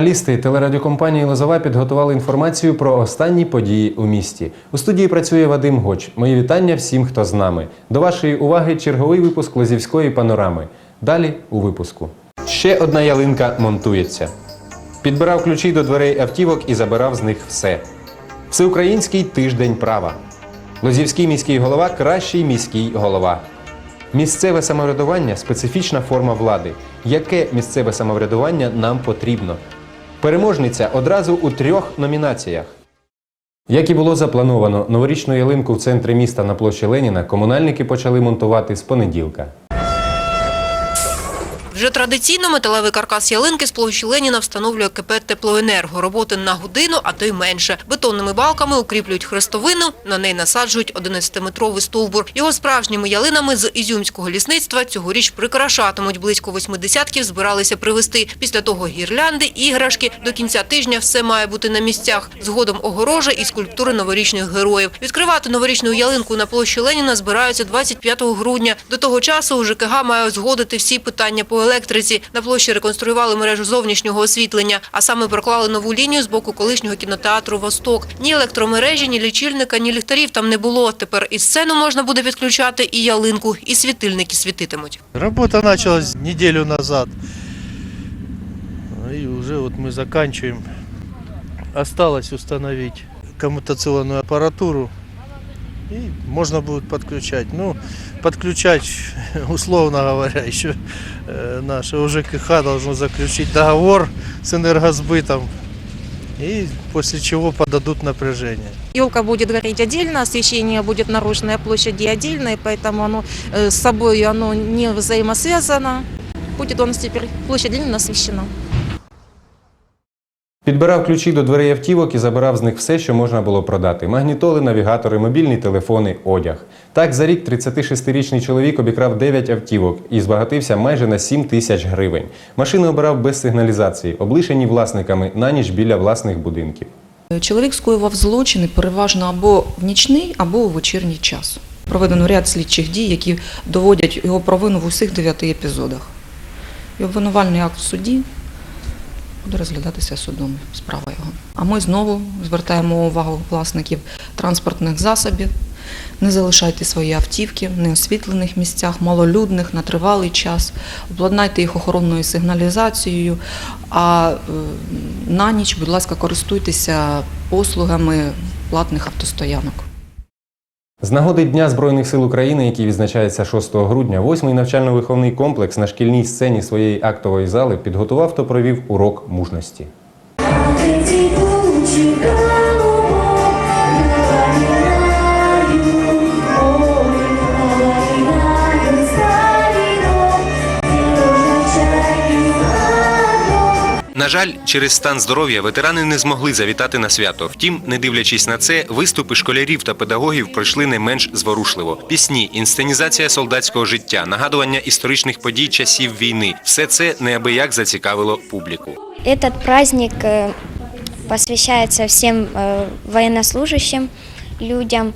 Журналісти телерадіокомпанії Лозова підготували інформацію про останні події у місті. У студії працює Вадим Гоч. Мої вітання всім, хто з нами. До вашої уваги черговий випуск Лозівської панорами. Далі у випуску. Ще одна ялинка монтується. Підбирав ключі до дверей автівок і забирав з них все. Всеукраїнський тиждень права. Лозівський міський голова кращий міський голова. Місцеве самоврядування специфічна форма влади. Яке місцеве самоврядування нам потрібно? Переможниця одразу у трьох номінаціях. Як і було заплановано, новорічну ялинку в центрі міста на площі Леніна комунальники почали монтувати з понеділка. Вже традиційно металевий каркас ялинки з площі Леніна встановлює КП «Теплоенерго». Роботи на годину, а то й менше. Бетонними балками укріплюють хрестовину, на неї насаджують 11-метровий стовбур. Його справжніми ялинами з ізюмського лісництва цьогоріч прикрашатимуть. Близько восьми десятків збиралися привезти. Після того гірлянди, іграшки. До кінця тижня все має бути на місцях. Згодом огорожа і скульптури новорічних героїв. Відкривати новорічну ялинку на площі Леніна збираються 25 грудня. До того часу у ЖКГ має узгодити всі питання по електриці. На площі реконструювали мережу зовнішнього освітлення, а саме проклали нову лінію з боку колишнього кінотеатру «Восток». Ні електромережі, ні лічильника, ні ліхтарів там не було. Тепер і сцену можна буде підключати, і ялинку, і світильники світитимуть. Работа началась неделю назад. И уже вот мы заканчиваем. Осталось установить коммутационную аппаратуру. И можно будет подключать. Ну, подключать, условно говоря, еще э, наше УЖКХ должно заключить договор с энергосбытом. И после чего подадут напряжение. Елка будет гореть отдельно, освещение будет наружная площади отдельно, и поэтому оно э, с собой оно не взаимосвязано. Будет нас теперь площадь Ленина освещена. Підбирав ключі до дверей автівок і забирав з них все, що можна було продати: магнітоли, навігатори, мобільні телефони, одяг. Так, за рік 36-річний чоловік обікрав 9 автівок і збагатився майже на 7 тисяч гривень. Машини обирав без сигналізації, облишені власниками на ніч біля власних будинків. Чоловік скоював злочини переважно або в нічний, або у вечірній час. Проведено ряд слідчих дій, які доводять його провину в усіх дев'яти епізодах. І обвинувальний акт в суді буде розглядатися судом справа його. А ми знову звертаємо увагу власників транспортних засобів. Не залишайте свої автівки в неосвітлених місцях, малолюдних на тривалий час. Обладнайте їх охоронною сигналізацією. А е, на ніч, будь ласка, користуйтеся послугами платних автостоянок. З нагоди Дня Збройних сил України, який відзначається 6 грудня, восьмий навчально-виховний комплекс на шкільній сцені своєї актової зали підготував та провів урок мужності. На жаль, через стан здоров'я ветерани не змогли завітати на свято. Втім, не дивлячись на це, виступи школярів та педагогів пройшли не менш зворушливо. Пісні, інсценізація солдатського життя, нагадування історичних подій часів війни все це неабияк зацікавило публіку. Этот праздник э, посвящается всем э, военнослужащим людям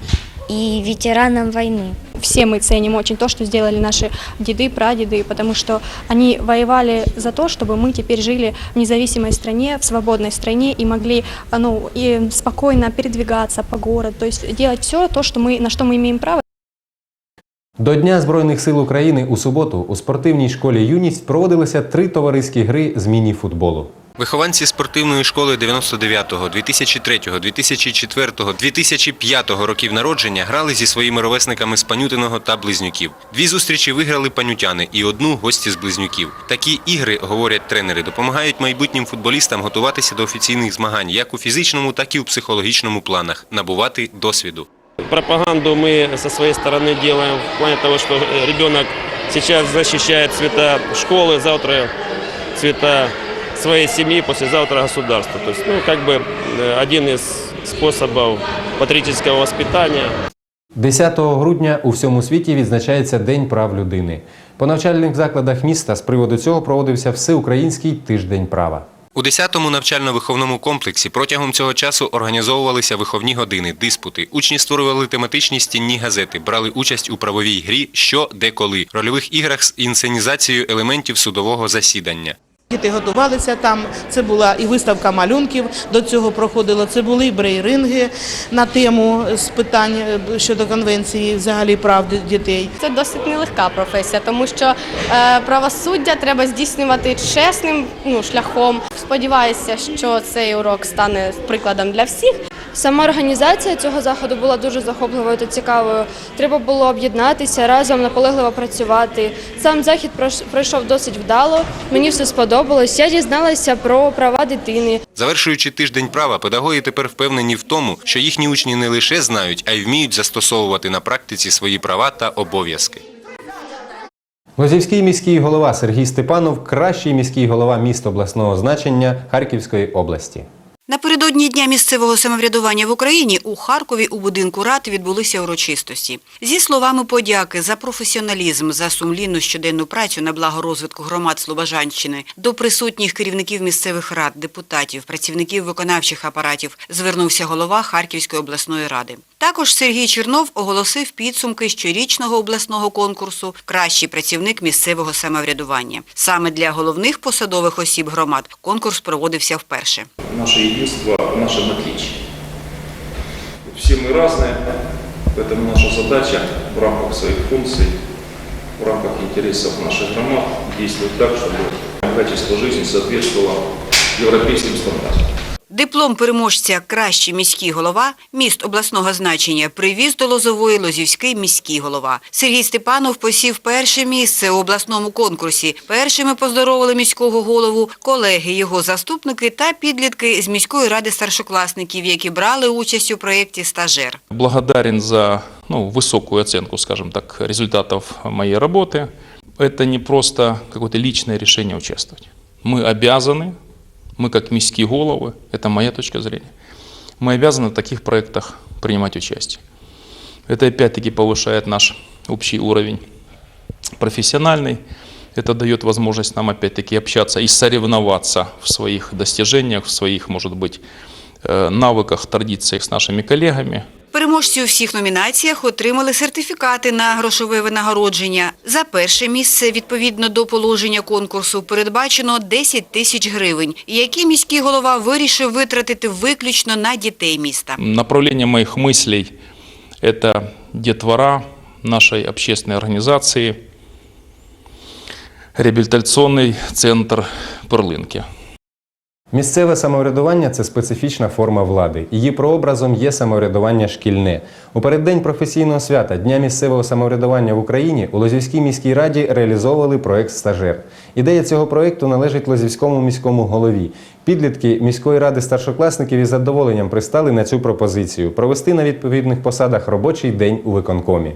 и ветеранам войны. все мы ценим очень то, что сделали наши деды, прадеды, потому что они воевали за то, чтобы мы теперь жили в независимой стране, в свободной стране и могли а, ну, и спокойно передвигаться по городу, то есть делать все то, что мы, на что мы имеем право. До Дня Збройних сил України у суботу у спортивній школі Юність проводилися три товариські гри з міні-футболу. Вихованці спортивної школи 99-го, 2003-го, 2004-го, 2005-го років народження грали зі своїми ровесниками з Панютиного та Близнюків. Дві зустрічі виграли панютяни і одну гості з Близнюків. Такі ігри, говорять тренери, допомагають майбутнім футболістам готуватися до офіційних змагань як у фізичному, так і у психологічному планах, набувати досвіду. Пропаганду мы со своей стороны делаем в плане того, что э, ребенок сейчас защищает цвета школы, завтра цвета своей семьи, послезавтра государства. То есть, ну, как бы э, один из способов патриотического воспитания. 10 грудня у всьому світі відзначається День прав людини. По навчальних закладах міста з приводу цього проводився всеукраїнський тиждень права. У 10-му навчально-виховному комплексі протягом цього часу організовувалися виховні години, диспути. Учні створювали тематичні стінні газети, брали участь у правовій грі «Що, де, коли», рольових іграх з інсценізацією елементів судового засідання. Діти готувалися там. Це була і виставка малюнків до цього проходила. Це були брейринги на тему з питань е, щодо конвенції взагалі прав дітей. Це досить нелегка професія, тому що е, правосуддя треба здійснювати чесним ну, шляхом. Сподіваюся, що цей урок стане прикладом для всіх. Сама організація цього заходу була дуже захопливою та цікавою. Треба було об'єднатися разом, наполегливо працювати. Сам захід прош- пройшов досить вдало. Мені все сподобалось. Я дізналася про права дитини. Завершуючи тиждень права, педагоги тепер впевнені в тому, що їхні учні не лише знають, а й вміють застосовувати на практиці свої права та обов'язки. Лозівський міський голова Сергій Степанов кращий міський голова міст обласного значення Харківської області. Напередодні дня місцевого самоврядування в Україні у Харкові у будинку рад відбулися урочистості. Зі словами подяки за професіоналізм, за сумлінну щоденну працю на благо розвитку громад Слобожанщини до присутніх керівників місцевих рад, депутатів, працівників виконавчих апаратів звернувся голова Харківської обласної ради. Також Сергій Чернов оголосив підсумки щорічного обласного конкурсу Кращий працівник місцевого самоврядування. Саме для головних посадових осіб громад конкурс проводився вперше. Наше единство в нашем отличии. Все мы разные, поэтому наша задача в рамках своих функций, в рамках интересов наших громад действовать так, чтобы качество жизни соответствовало европейским стандартам. Диплом переможця «Кращий міський голова» міст обласного значення привіз до Лозової Лозівський міський голова. Сергій Степанов посів перше місце у обласному конкурсі. Першими поздоровили міського голову колеги, його заступники та підлітки з міської ради старшокласників, які брали участь у проєкті «Стажер». благодарен за ну, высокую оценку, скажем так, результатов моей работы. Это не просто какое-то личное решение участвовать. Мы обязаны, мы как міськие головы, это моя точка зрения, мы обязаны в таких проектах принимать участие. Это опять-таки повышает наш общий уровень профессиональный. Это дает возможность нам опять-таки общаться и соревноваться в своих достижениях, в своих, может быть, э, навыках, традициях с нашими коллегами. Переможці у всіх номінаціях отримали сертифікати на грошове винагородження. За перше місце, відповідно до положення конкурсу, передбачено 10 тисяч гривень, які міський голова вирішив витратити виключно на дітей міста. Направление моих мыслей – это детвора нашей общественной организации, реабилитационный центр «Перлинки». Місцеве самоврядування це специфічна форма влади. Її прообразом є самоврядування шкільне. У переддень професійного свята Дня місцевого самоврядування в Україні у Лозівській міській раді реалізовували проект Стажер. Ідея цього проекту належить Лозівському міському голові. Підлітки міської ради старшокласників із задоволенням пристали на цю пропозицію провести на відповідних посадах робочий день у виконкомі.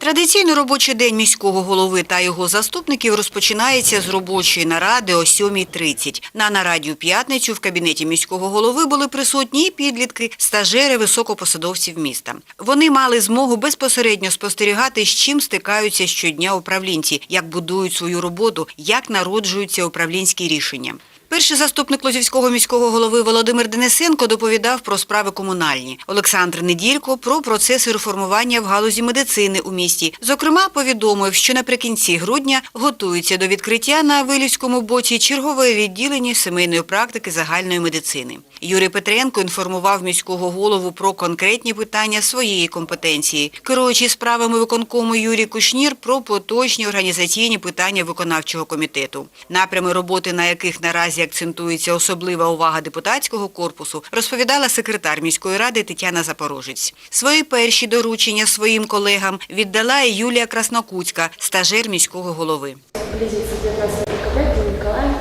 Традиційно робочий день міського голови та його заступників розпочинається з робочої наради о 7.30. На нараді у п'ятницю в кабінеті міського голови були присутні підлітки, стажери високопосадовців міста. Вони мали змогу безпосередньо спостерігати, з чим стикаються щодня управлінці, як будують свою роботу, як народжуються управлінські рішення. Перший заступник Лозівського міського голови Володимир Денисенко доповідав про справи комунальні. Олександр Неділько про процеси реформування в галузі медицини у місті. Зокрема, повідомив, що наприкінці грудня готується до відкриття на Вилівському боці чергове відділення сімейної практики загальної медицини. Юрій Петренко інформував міського голову про конкретні питання своєї компетенції. Керуючий справами виконкому Юрій Кушнір про поточні організаційні питання виконавчого комітету. Напрями роботи, на яких наразі акцентується особлива увага депутатського корпусу, розповідала секретар міської ради Тетяна Запорожець. Свої перші доручення своїм колегам віддала і Юлія Краснокутська, стажер міського голови. Близится 19 декабря, День Николая.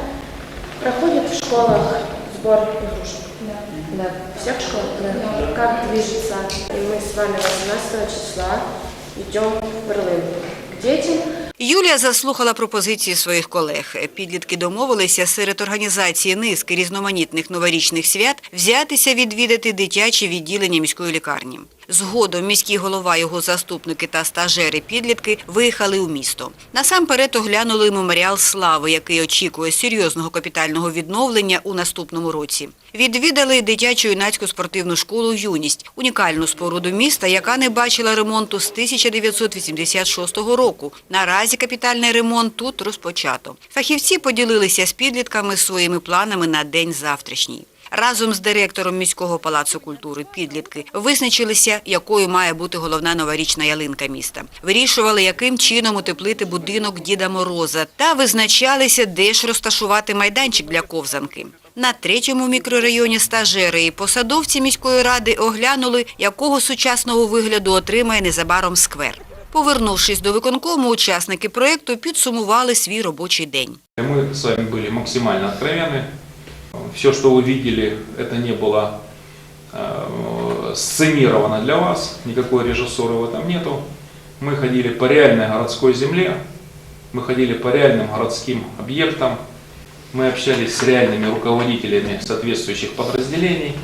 Проходит в школах сбор игрушек. Да. В всех школах? Да. Как движется? И мы с вами 18 числа идем в Берлин. К детям Юлія заслухала пропозиції своїх колег. Підлітки домовилися серед організації низки різноманітних новорічних свят взятися відвідати дитячі відділення міської лікарні. Згодом міський голова, його заступники та стажери-підлітки виїхали у місто. Насамперед оглянули меморіал слави, який очікує серйозного капітального відновлення у наступному році. Відвідали дитячу юнацьку спортивну школу «Юність» – унікальну споруду міста, яка не бачила ремонту з 1986 року. Наразі капітальний ремонт тут розпочато. Фахівці поділилися з підлітками своїми планами на день завтрашній. Разом з директором міського палацу культури підлітки визначилися, якою має бути головна новорічна ялинка міста. Вирішували, яким чином утеплити будинок Діда Мороза та визначалися, де ж розташувати майданчик для ковзанки. На третьому мікрорайоні стажери і посадовці міської ради оглянули, якого сучасного вигляду отримає незабаром сквер. Повернувшись до виконкому, учасники проєкту підсумували свій робочий день. Мы с вами были максимально откровенны. Все, что вы видели, это не было э, сценировано для вас, никакой режиссуры в этом нету. Мы ходили по реальной городской земле, мы ходили по реальным городским объектам, мы общались с реальными руководителями соответствующих подразделений.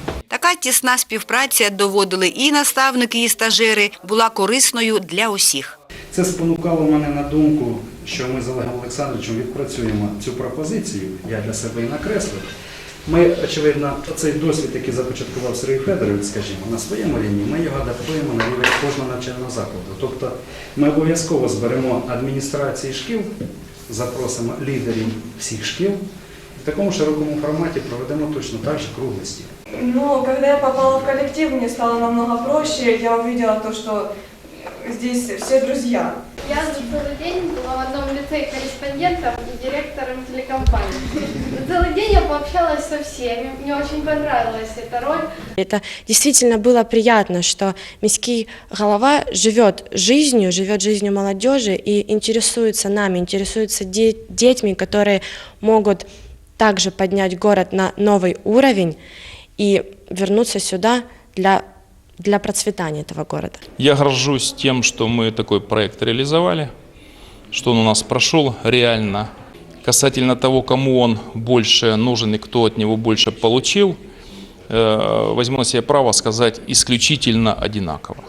Така тісна співпраця, доводили і наставники, і стажери, була корисною для усіх. Це спонукало мене на думку, що ми з Олегом Олександровичем відпрацюємо цю пропозицію. Я для себе і накреслив. Ми, очевидно, цей досвід, який започаткував Сергій Федорович, скажімо, на своєму рівні, ми його адаптуємо на рівень кожного навчального закладу. Тобто ми обов'язково зберемо адміністрації шкіл, запросимо лідерів всіх шкіл. В такому широкому форматі проведемо точно так же круглий стіл. Но когда я попала в коллектив, мне стало намного проще. Я увидела то, что здесь все друзья. Я за целый день была в одном лице корреспондентом и директором телекомпании. За целый день я пообщалась со всеми, мне очень понравилась эта роль. Это действительно было приятно, что міський голова живет жизнью, живет жизнью молодежи и интересуется нами, интересуется де- детьми, которые могут также поднять город на новый уровень и вернуться сюда для, для процветания этого города. Я горжусь тем, что мы такой проект реализовали, что он у нас прошел реально. Касательно того, кому он больше нужен и кто от него больше получил, э, возьму на себя право сказать исключительно одинаково.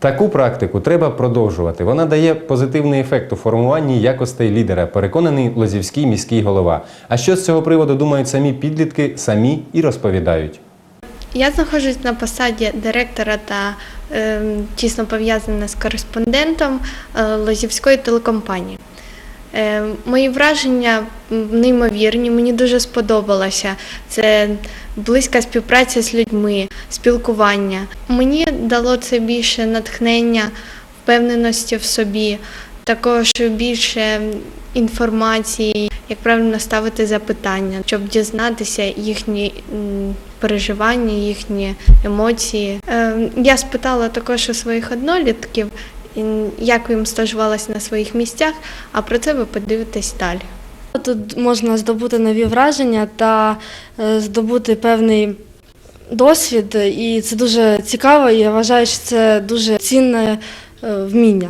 Таку практику треба продовжувати. Вона дає позитивний ефект у формуванні якостей лідера, переконаний Лозівський міський голова. А що з цього приводу думають самі підлітки, самі і розповідають. Я знаходжусь на посаді директора та е, тісно пов'язана з кореспондентом е, Лозівської телекомпанії. Е, мої враження неймовірні, мені дуже сподобалося. Це близька співпраця з людьми, спілкування. Мені дало це більше натхнення, впевненості в собі, також більше інформації, як правильно ставити запитання, щоб дізнатися їхні переживання, їхні емоції. Е, Я спитала також у своїх однолітків, як їм стажувалося на своїх місцях, а про це ви подивитесь далі. Тут можна здобути нові враження та е, здобути певний досвід, і це дуже цікаво. І я вважаю, що це дуже цінне е, вміння.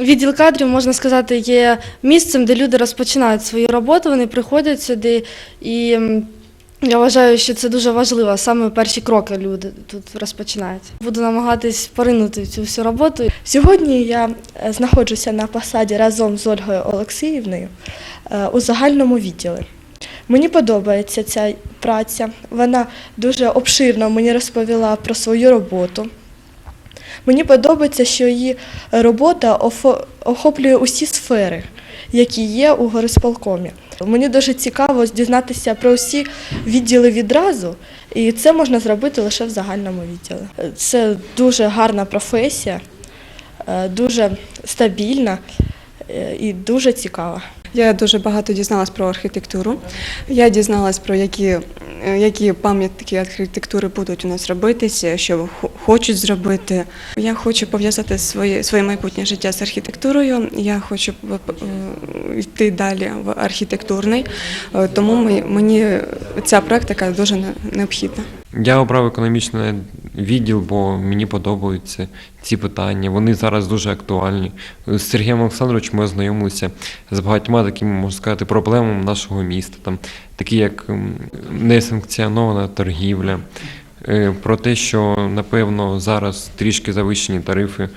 Відділ кадрів, можна сказати, є місцем, де люди розпочинають свою роботу, вони приходять сюди, і я вважаю, що це дуже важливо. Саме перші кроки люди тут розпочинають. Буду намагатись поринути в цю всю роботу. Сьогодні я е, знаходжуся на посаді разом з Ольгою Олексіївною е, у загальному відділі. Мені подобається ця праця. Вона дуже обширно мені розповіла про свою роботу. Мені подобається, що її робота охоплює усі сфери, які є у горисполкомі. Мені дуже цікаво дізнатися про всі відділи відразу, і це можна зробити лише в загальному відділі. Це дуже гарна професія, е, дуже стабільна е, і дуже цікава. Я дуже багато дізналась про архітектуру. Я дізналась про які, е, які пам'ятки архітектури будуть у нас робитися, що хо- хочуть зробити. Я хочу пов'язати своє, своє майбутнє життя з архітектурою. Я хочу е, йти далі в архітектурний, е, тому мені ця практика дуже не- необхідна. Я обрав економічний відділ, бо мені подобаються ці питання. Вони зараз дуже актуальні. З Сергієм Олександровичем ми ознайомилися з багатьма такими, можна сказати, проблемами нашого міста, там, такі як несанкціонована торгівля, е, про те, що напевно зараз трішки завищені тарифи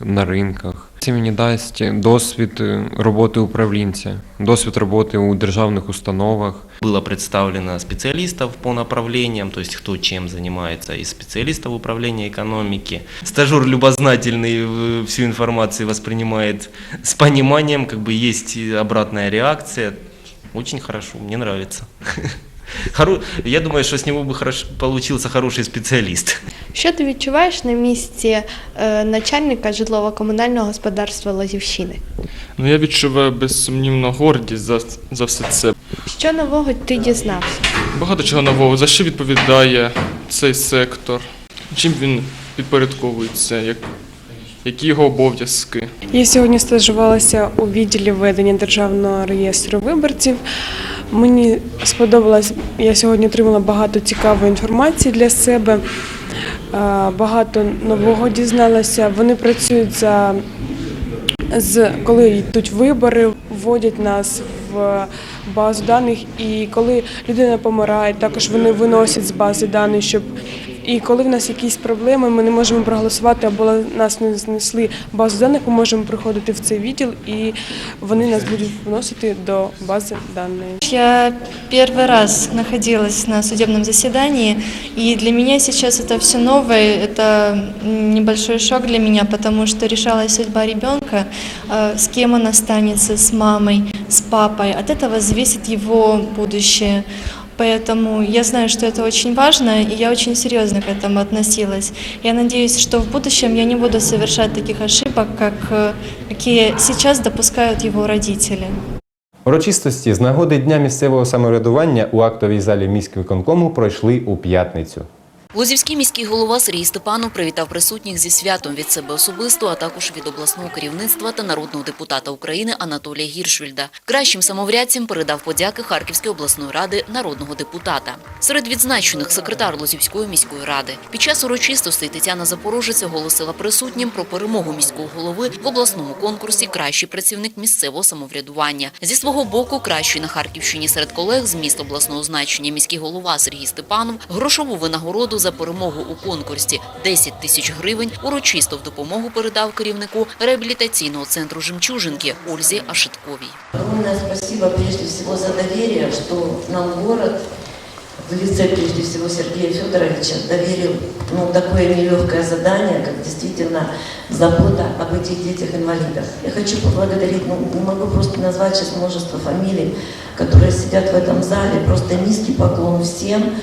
на ринках. Це мені дасть досвід е, роботи управлінця, досвід роботи у державних установах. Было представлено специалистов по направлениям, то есть кто чем занимается, из специалистов управления экономики. Стажер любознательный э, всю информацию воспринимает с пониманием, как бы есть и обратная реакция. Очень хорошо, мне нравится. Хоро- Я думаю, что с него бы хорош- получился хороший специалист. Що ти відчуваєш на місці е, начальника житлово-комунального господарства Лозівщини? Ну, я відчуваю безсумнівно гордість за, за все це. Що нового ти дізнався? Багато чого нового. За що відповідає цей сектор? Чим він підпорядковується? Як, які його обов'язки? Я сьогодні стажувалася у відділі ведення державного реєстру виборців. Мені сподобалось, я сьогодні отримала багато цікавої інформації для себе, багато нового дізналася. Вони працюють за з коли йдуть вибори, вводять нас в базу даних, і коли людина помирає, також вони виносять з бази даних, щоб і коли в нас якісь проблеми, ми не можемо проголосувати або нас не знесли в базу даних, ми можемо приходити в цей відділ і вони нас будуть вносити до бази даних. Я первый раз находилась на судебном заседании, и для меня сейчас это все новое, это небольшой шок для меня, потому что решалась судьба ребенка, э, с кем он останется, с мамой, с папой. От этого зависит его будущее. Поэтому я знаю, что это очень важно, и я очень серьезно к этому относилась. Я надеюсь, что в будущем я не буду совершать таких ошибок, как э, какие сейчас допускают его родители. Урочистості з нагоди Дня місцевого самоврядування у актовій залі міськвиконкому пройшли у п'ятницю. Лозівський міський голова Сергій Степанов привітав присутніх зі святом від себе особисто, а також від обласного керівництва та народного депутата України Анатолія Гіршвільда. Кращим самоврядцям передав подяки Харківської обласної ради народного депутата. Серед відзначених секретар Лозівської міської ради. Під час урочистостей Тетяна Запорожець оголосила присутнім про перемогу міського голови в обласному конкурсі Кращий працівник місцевого самоврядування. Зі свого боку, кращий на Харківщині серед колег з міст обласного значення міський голова Сергій Степанов грошову винагороду за перемогу у конкурсі 10 тисяч гривень урочисто в допомогу передав керівнику реабілітаційного центру «Жемчужинки» Ользі Ашитковій. Огромное спасибо прежде всего за доверие, что нам город в лице прежде всего Сергея Федоровича доверил ну, такое нелегкое задание, как действительно забота об этих детях-инвалидах. Я хочу поблагодарить, ну, не могу просто назвать сейчас множество фамилий, которые сидят в этом зале. Просто низкий поклон всем,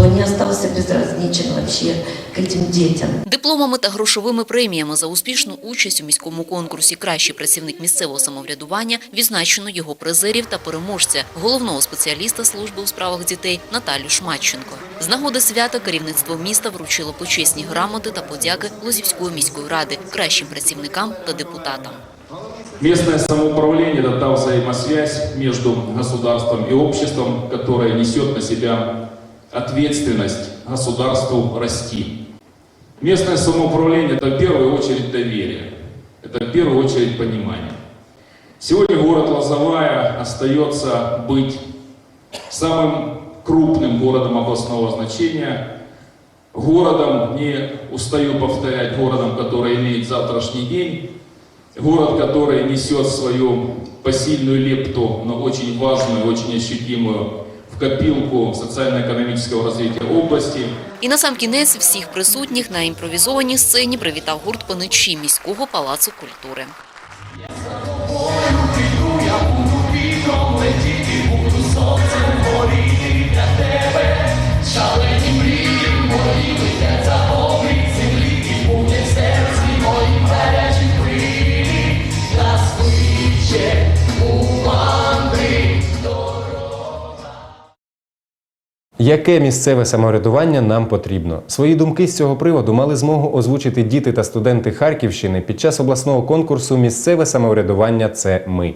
кто не остался безразличен вообще к этим детям. Дипломами та грошовими преміями за успішну участь у міському конкурсі «Кращий працівник місцевого самоврядування» відзначено його призерів та переможця, головного спеціаліста служби у справах дітей Наталю Шматченко. З нагоди свята керівництво міста вручило почесні грамоти та подяки Лозівської міської ради кращим працівникам та депутатам. Местное самоуправление – это та взаимосвязь между государством и обществом, которая несет на себя ответственность государству расти. Местное самоуправление – это в первую очередь доверие, это в первую очередь понимание. Сегодня город Лозовая остается быть самым крупным городом областного значения, городом, не устаю повторять, городом, который имеет завтрашний день, город, который несет свою посильную лепту, но очень важную, очень ощутимую копилку социально-экономического развития області. І на сам кінець всіх присутніх на імпровізованій сцені привітав гурт паничі міського палацу культури. Яке місцеве самоврядування нам потрібно? Свої думки з цього приводу мали змогу озвучити діти та студенти Харківщини під час обласного конкурсу Місцеве самоврядування це ми.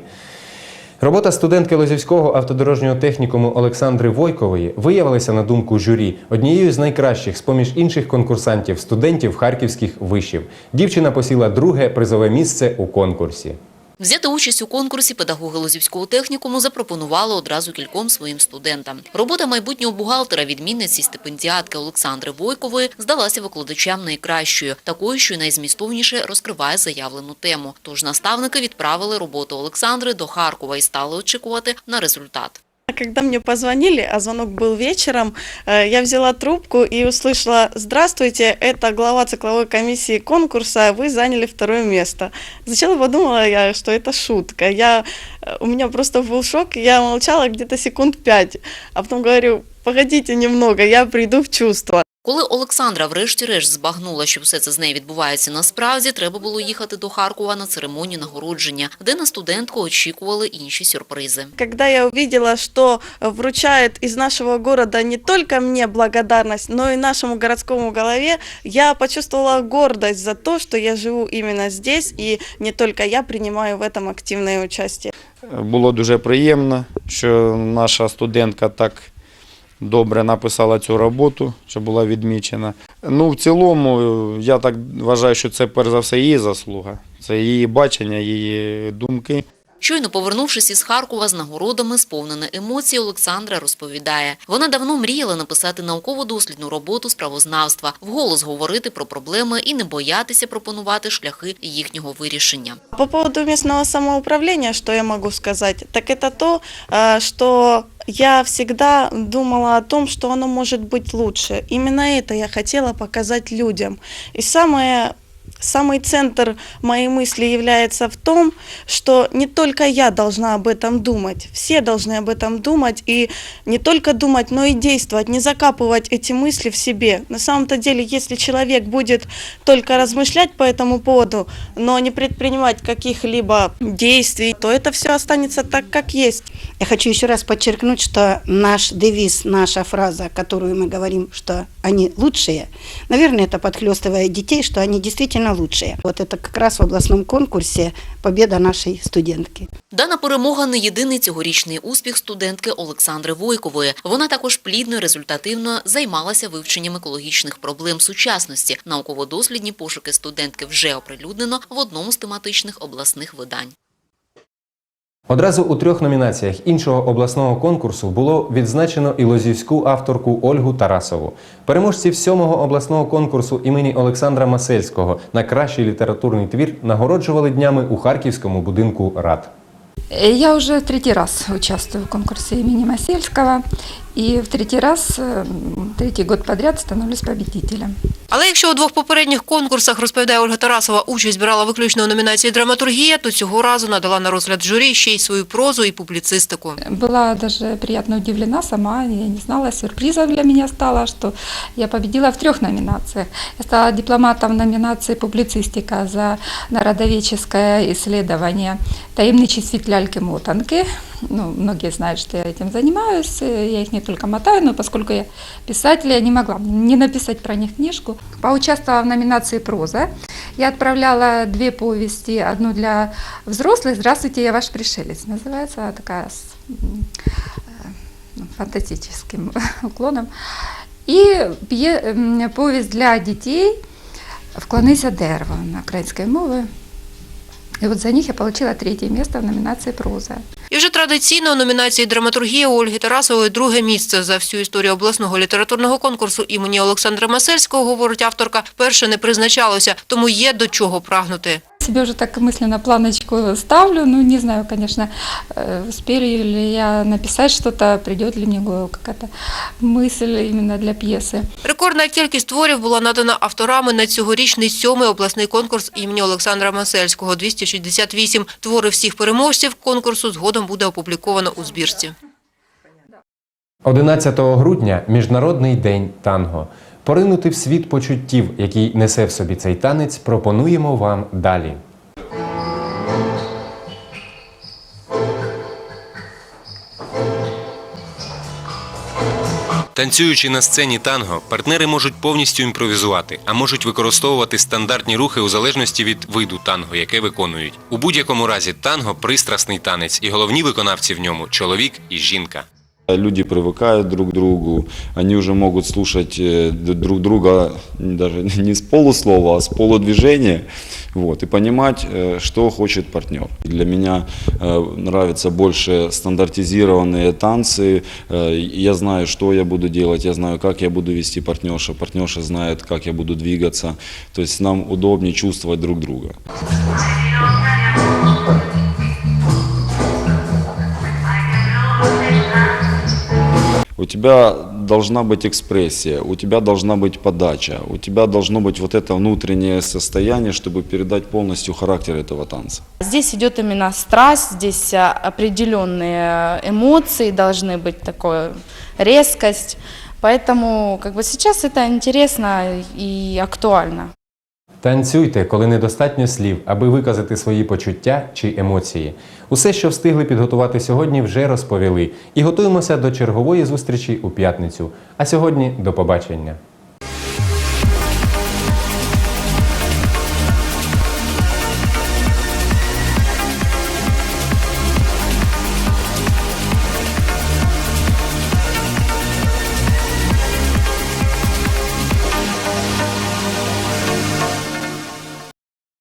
Робота студентки Лозівського автодорожнього технікуму Олександри Войкової виявилася на думку журі однією з найкращих з поміж інших конкурсантів студентів харківських вишів. Дівчина посіла друге призове місце у конкурсі. Взяти участь у конкурсі педагоги Лозівського технікуму запропонували одразу кільком своїм студентам. Робота майбутнього бухгалтера відмінниці стипендіатки Олександри Войкової здалася викладачам найкращою, такою, що й найзмістовніше розкриває заявлену тему. Тож наставники відправили роботу Олександри до Харкова і стали очікувати на результат. Когда мне позвонили, а звонок был вечером, э, я взяла трубку и услышала «Здравствуйте, это глава цикловой комиссии конкурса, вы заняли второе место». Сначала подумала я, что это шутка. Я, э, у меня просто был шок, я молчала где-то секунд пять, а потом говорю «Погодите немного, я приду в чувство». Коли Олександра врешті-решт збагнула, що все це з нею відбувається насправді, треба було їхати до Харкова на церемонію нагородження, де на студентку очікували інші сюрпризи. Когда я увидела, что вручает из нашего города не только мне благодарность, но и нашему городскому голове, я почувствовала гордость за то, что я живу именно здесь, и не только я принимаю в этом активное участие. Було дуже приємно, що наша студентка так добре написала цю роботу, що була відмічена. Ну, в цілому, я так вважаю, що це перш за все її заслуга. Це її бачення, її думки. Щойно повернувшись із Харкова з нагородами, сповнене емоцій, Олександра розповідає. Вона давно мріяла написати науково-дослідну роботу з правознавства, вголос говорити про проблеми і не боятися пропонувати шляхи їхнього вирішення. По поводу местного самоуправления, что я могу сказать, так это то, э, что я всегда думала о том, что оно может быть лучше. Именно это я хотела показать людям. И самое Самый центр моей мысли является в том, что не только я должна об этом думать, все должны об этом думать и не только думать, но и действовать, не закапывать эти мысли в себе. На самом-то деле, если человек будет только размышлять по этому поводу, но не предпринимать каких-либо действий, то это все останется так, как есть. Я хочу еще раз подчеркнуть, что наш девиз, наша фраза, которую мы говорим, что они лучшие, наверное, это подхлестывает детей, что они действительно лучшие. Вот это как раз в областном конкурсе победа нашей студентки. Дана перемога не єдиний цьогорічний успіх студентки Олександри Войкової. Вона також плідно і результативно займалася вивченням екологічних проблем сучасності. Науково-дослідні пошуки студентки вже оприлюднено в одному з тематичних обласних видань. Одразу у трьох номінаціях іншого обласного конкурсу було відзначено і лозівську авторку Ольгу Тарасову. Переможці сьомого обласного конкурсу імені Олександра Масельського на кращий літературний твір нагороджували днями у Харківському будинку рад. Я уже третий раз участвую в конкурсе имени Масельского, и в третий раз, э, третий год подряд становлюсь победителем. Але якщо у двох попередніх конкурсах, розповідає Ольга Тарасова, участь брала виключно у номінації драматургія, то цього разу надала на розгляд журі ще й свою прозу і публіцистику. Была даже приятно удивлена сама, я не знала, сюрпризом для меня стало, что я победила в трех номинациях. Я стала дипломатом в номинации «Публицистика» за народоведческое исследование «Таемный чувствитель мотанки». Ну, многие знают, что я этим занимаюсь, я их не только мотаю, но поскольку я писатель, я не могла не написать про них книжку. Поучаствовала в номинации «Проза». Я отправляла две повести, одну для взрослых «Здравствуйте, я ваш пришелец» называется, такая с э, фантастическим уклоном. И повесть для детей «Вклонися дерево» на украинской мове. И вот за них я получила третье место в номинации «Проза». І вже традиційно у номінації драматургія Ольги Тарасової друге місце за всю історію обласного літературного конкурсу імені Олександра Масельського, говорить авторка, перше не призначалося, тому є до чого прагнути. Себе уже так мысленно планочку ставлю, ну не знаю, конечно, э, успею ли я написать что-то, придет ли мне в голову какая-то мысль именно для пьесы. Рекордна кількість творів була надана авторами на цьогорічний сьомий обласний конкурс імені Олександра Масельського – 268. Твори всіх переможців конкурсу згодом буде опубліковано у збірці. 11 грудня Міжнародний день танго. Поринути в світ почуттів, який несе в собі цей танець, пропонуємо вам далі. Танцюючи на сцені танго, партнери можуть повністю імпровізувати, а можуть використовувати стандартні рухи у залежності від виду танго, яке виконують. У будь-якому разі танго пристрасний танець, і головні виконавці в ньому чоловік і жінка. Люди привыкают друг к другу, они уже могут слушать э, друг друга даже не с полуслова, а с полудвижения, вот, и понимать, э, что хочет партнер. Для меня э, нравятся больше стандартизированные танцы, я знаю, что я буду делать, я знаю, как я буду вести партнерша, партнерша знает, как я буду двигаться, то есть нам удобнее чувствовать друг друга. У тебя должна быть экспрессия, у тебя должна быть подача, у тебя должно быть вот это внутреннее состояние, чтобы передать полностью характер этого танца. Здесь идет именно страсть, здесь а, определенные эмоции должны быть, такая резкость. Поэтому как бы сейчас это интересно и актуально. Танцюйте, коли недостатньо слів, аби виказати свої почуття чи емоції. Усе, що встигли підготувати сьогодні, вже розповіли. І готуємося до чергової зустрічі у п'ятницю. А сьогодні до побачення.